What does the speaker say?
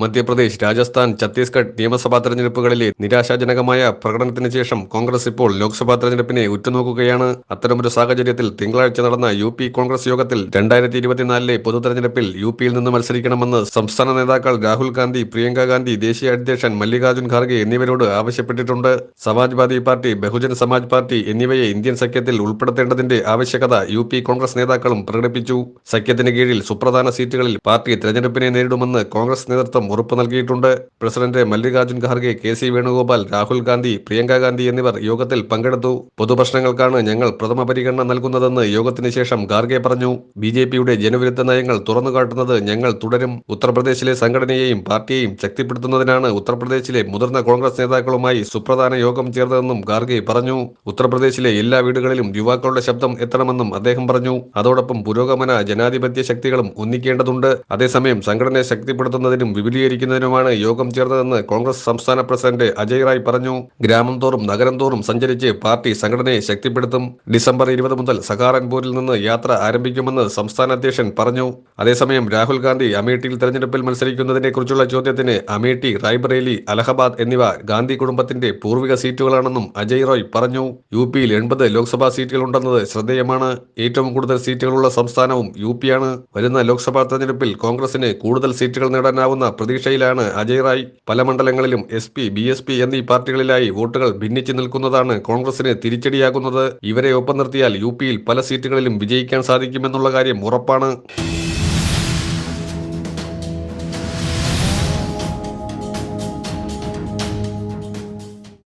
മധ്യപ്രദേശ് രാജസ്ഥാൻ ഛത്തീസ്ഗഡ് നിയമസഭാ തെരഞ്ഞെടുപ്പുകളിലെ നിരാശാജനകമായ പ്രകടനത്തിന് ശേഷം കോൺഗ്രസ് ഇപ്പോൾ ലോക്സഭാ തെരഞ്ഞെടുപ്പിനെ ഉറ്റുനോക്കുകയാണ്. അത്തരമൊരു സാഹചര്യത്തിൽ തിങ്കളാഴ്ച നടന്ന യു പി കോൺഗ്രസ് യോഗത്തിൽ രണ്ടായിരത്തി ഇരുപത്തിനാലിലെ പൊതു തെരഞ്ഞെടുപ്പിൽ യു പിയിൽ നിന്ന് മത്സരിക്കണമെന്ന് സംസ്ഥാന നേതാക്കൾ രാഹുൽ ഗാന്ധി പ്രിയങ്ക ഗാന്ധി ദേശീയ അധ്യക്ഷൻ മല്ലികാർജുൻ ഖാർഗെ എന്നിവരോട് ആവശ്യപ്പെട്ടിട്ടുണ്ട്. സമാജ്വാദി പാർട്ടി ബഹുജൻ സമാജ് പാർട്ടി എന്നിവയെ ഇന്ത്യൻ സഖ്യത്തിൽ ഉൾപ്പെടുത്തേണ്ടതിന്റെ ആവശ്യകത യു പി കോൺഗ്രസ് നേതാക്കളും പ്രകടിപ്പിച്ചു. സഖ്യത്തിന് കീഴിൽ സുപ്രധാന സീറ്റുകളിൽ പാർട്ടി തെരഞ്ഞെടുപ്പിനെ നേരിടുമെന്ന് കോൺഗ്രസ് നേതൃത്വം ഉറപ്പു നൽകിയിട്ടുണ്ട്. President Mallikarjun Kharge K C Venugopal Rahul Gandhi Priyanka Gandhi എന്നിവർ യോഗത്തിൽ പങ്കെടുത്തു. പൊതുപ്രശ്നങ്ങൾക്കാണ് ഞങ്ങൾ പ്രഥമ പരിഗണന നൽകുന്നതെന്ന് യോഗത്തിന് ശേഷം ഖാർഗെ പറഞ്ഞു. ബി ജെ പിയുടെ ജനവിരുദ്ധ നയങ്ങൾ തുറന്നുകാട്ടുന്നത് ഞങ്ങൾ തുടരും. ഉത്തർപ്രദേശിലെ സംഘടനയെയും പാർട്ടിയെയും ശക്തിപ്പെടുത്തുന്നതിനാണ് ഉത്തർപ്രദേശിലെ മുതിർന്ന കോൺഗ്രസ് നേതാക്കളുമായി സുപ്രധാന യോഗം ചേർന്നതെന്നും ഖാർഗെ പറഞ്ഞു. ഉത്തർപ്രദേശിലെ എല്ലാ വീടുകളിലും യുവാക്കളുടെ ശബ്ദം എത്തണമെന്നും അദ്ദേഹം പറഞ്ഞു. അതോടൊപ്പം പുരോഗമന ജനാധിപത്യ ശക്തികളും ഒന്നിക്കേണ്ടതുണ്ട്. അതേസമയം സംഘടനയെ ശക്തിപ്പെടുത്തുന്നതിനും വിപുലീകരിക്കുന്നതിനുമാണ് യോഗം ചേർന്നതെന്ന് കോൺഗ്രസ് സംസ്ഥാന പ്രസിഡന്റ് അജയ് റായ് പറഞ്ഞു. ഗ്രാമം തോറും നഗരം തോറും സഞ്ചരിച്ച് പാർട്ടി സംഘടനയെ ശക്തിപ്പെടുത്തും. ഡിസംബർ ഇരുപത് മുതൽ സഹാറൻപൂരിൽ നിന്ന് യാത്ര ആരംഭിക്കുമെന്ന് സംസ്ഥാന അധ്യക്ഷൻ പറഞ്ഞു. അതേസമയം രാഹുൽ ഗാന്ധി അമേഠിയിൽ തെരഞ്ഞെടുപ്പിൽ മത്സരിക്കുന്നതിനെക്കുറിച്ചുള്ള ചോദ്യത്തിന് അമേഠി റായ്ബറേലി അലഹബാദ് എന്നിവ ഗാന്ധി കുടുംബത്തിന്റെ പൂർവിക സീറ്റുകളാണെന്നും അജയ് റോയ് പറഞ്ഞു. യു പിയിൽ എൺപത് ലോക്സഭാ സീറ്റുകളുണ്ടെന്നത് ശ്രദ്ധേയമാണ്. ഏറ്റവും കൂടുതൽ സീറ്റുകളുള്ള സംസ്ഥാനവും യു പിയാണ് വരുന്ന ലോക്സഭാ തെരഞ്ഞെടുപ്പിൽ കോൺഗ്രസിന് കൂടുതൽ സീറ്റുകൾ നേടാനാവുന്ന പ്രതീക്ഷയിലാണ്. അജയ് റായ് പല മണ്ഡലങ്ങളിലും S P B S P എന്നീ പാർട്ടികളിലായി വോട്ടുകൾ ഭിന്നിച്ചു നിൽക്കുന്നതാണ് കോൺഗ്രസിന് തിരിച്ചടിയാകുന്നത്. ഇവരെ ഒപ്പം നിർത്തിയാൽ യു പിയിൽ പല സീറ്റുകളിലും വിജയിക്കാൻ സാധിക്കുമെന്നുള്ള കാര്യം ഉറപ്പാണ്.